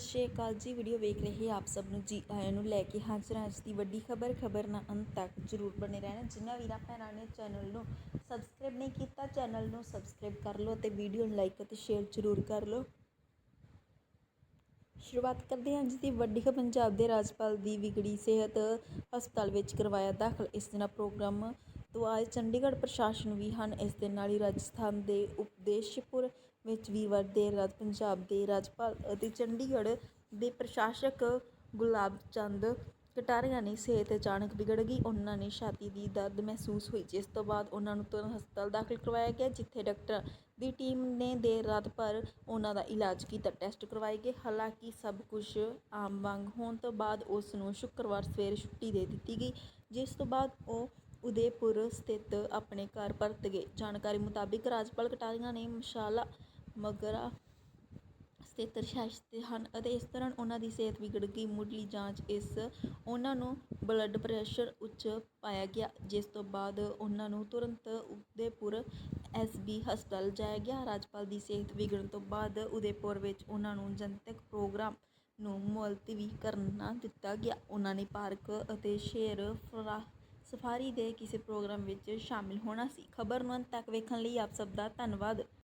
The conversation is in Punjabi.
ਸ਼੍ਰੀ ਅਕਾਲ ਜੀ ਵੀਡੀਓ ਵੇਖ ਰਹੇ ਆਪ ਸਭ ਨੂੰ ਜੀ ਆਇਆਂ ਨੂੰ ਲੈ ਕੇ ਹਾਜ਼ਰ ਹਾਂ ਅੱਜ ਦੀ ਵੱਡੀ ਖਬਰ ਖਬਰ ਨਾਲ ਅੰਤ ਤੱਕ ਜਰੂਰ ਬਣੇ ਰਹਿਣਾ। ਜਿਨ੍ਹਾਂ ਵੀਰਾਂ ਭੈਣਾਂ ਨੇ ਚੈਨਲ ਨੂੰ ਸਬਸਕ੍ਰਾਈਬ ਨਹੀਂ ਕੀਤਾ ਚੈਨਲ ਨੂੰ ਸਬਸਕ੍ਰਾਈਬ ਕਰ ਲਓ ਤੇ ਵੀਡੀਓ ਨੂੰ ਲਾਈਕ ਅਤੇ ਸ਼ੇਅਰ ਜਰੂਰ ਕਰ ਲਓ। ਸ਼ੁਰੂਆਤ ਕਰਦੇ ਹਾਂ ਅੱਜ ਦੀ ਵੱਡੀ ਖਬਰ, ਪੰਜਾਬ ਦੇ ਰਾਜਪਾਲ ਦੀ ਵਿਗੜੀ ਸਿਹਤ ਹਸਪਤਾਲ ਵਿੱਚ ਕਰਵਾਇਆ ਦਾਖਲ। ਇਸ ਦਿਨ ਪ੍ਰੋਗਰਾਮ ਤੋਂ ਆਏ ਚੰਡੀਗੜ੍ਹ ਪ੍ਰਸ਼ਾਸਨ ਵੀ ਹਨ। ਇਸ ਦੇ ਨਾਲ ਹੀ ਰਾਜਸਥਾਨ ਦੇ ਉਪਦੇਸ਼ਪੁਰ ਵਿੱਚ ਵੀਰਵਾਰ ਦੇਰ ਰਾਤ ਪੰਜਾਬ ਦੇ ਰਾਜਪਾਲ ਅਤੇ ਚੰਡੀਗੜ੍ਹ ਦੇ ਪ੍ਰਸ਼ਾਸਕ ਗੁਲਾਬ ਚੰਦ ਕਟਾਰੀਆ ਨੇ ਸਿਹਤ ਅਚਾਨਕ ਵਿਗੜ ਗਈ। ਉਹਨਾਂ ਨੇ ਛਾਤੀ ਦੀ ਦਰਦ ਮਹਿਸੂਸ ਹੋਈ, ਜਿਸ ਤੋਂ ਬਾਅਦ ਉਹਨਾਂ ਨੂੰ ਤੁਰੰਤ ਹਸਪਤਾਲ ਦਾਖਲ ਕਰਵਾਇਆ ਗਿਆ, ਜਿੱਥੇ ਡਾਕਟਰ ਦੀ ਟੀਮ ਨੇ ਦੇਰ ਰਾਤ ਭਰ ਉਹਨਾਂ ਦਾ ਇਲਾਜ ਕੀਤਾ। ਟੈਸਟ ਕਰਵਾਏ ਗਏ। ਹਾਲਾਂਕਿ ਸਭ ਕੁਝ ਆਮ ਵਾਂਗ ਹੋਣ ਤੋਂ ਬਾਅਦ ਉਸ ਨੂੰ ਸ਼ੁੱਕਰਵਾਰ ਸਵੇਰ ਛੁੱਟੀ ਦੇ ਦਿੱਤੀ ਗਈ, ਜਿਸ ਤੋਂ ਬਾਅਦ ਉਹ ਉਦੈਪੁਰ ਸਥਿਤ ਆਪਣੇ ਘਰ ਪਰਤ ਗਏ। ਜਾਣਕਾਰੀ ਮੁਤਾਬਿਕ ਰਾਜਪਾਲ ਕਟਾਰੀਆ ਨੇ ਮਸ਼ਾਲਾ ਮਗਰਾ ਸਥਿਤ ਰਿਹਾਇਸ਼ 'ਤੇ ਹਨ ਅਤੇ ਇਸ ਦੌਰਾਨ ਉਹਨਾਂ ਦੀ ਸਿਹਤ ਵਿਗੜ ਗਈ। ਮੁੱਢਲੀ ਜਾਂਚ ਇਸ ਉਹਨਾਂ ਨੂੰ ਬਲੱਡ ਪ੍ਰੈਸ਼ਰ ਉੱਚ ਪਾਇਆ ਗਿਆ, ਜਿਸ ਤੋਂ ਬਾਅਦ ਉਹਨਾਂ ਨੂੰ ਤੁਰੰਤ ਉਦੈਪੁਰ ਐਸਬੀ ਹਸਪਤਾਲ ਲਿਜਾਇਆ ਗਿਆ। ਰਾਜਪਾਲ ਦੀ ਸਿਹਤ ਵਿਗੜਨ ਤੋਂ ਬਾਅਦ ਉਦੈਪੁਰ ਵਿੱਚ ਉਹਨਾਂ ਨੂੰ ਜਨਤਕ ਪ੍ਰੋਗਰਾਮ ਨੂੰ ਮੁਲਤਵੀ ਕਰਨਾ ਦਿੱਤਾ ਗਿਆ। ਉਹਨਾਂ ਨੇ ਪਾਰਕ ਅਤੇ ਸ਼ੇਰ ਫਰਾ ਸਫਾਰੀ ਦੇ ਕਿਸੇ ਪ੍ਰੋਗਰਾਮ ਵਿੱਚ ਸ਼ਾਮਿਲ ਹੋਣਾ ਸੀ। ਖਬਰ ਨੂੰ ਅੰਤ ਤੱਕ ਵੇਖਣ ਲਈ ਆਪ ਸਭ ਦਾ ਧੰਨਵਾਦ।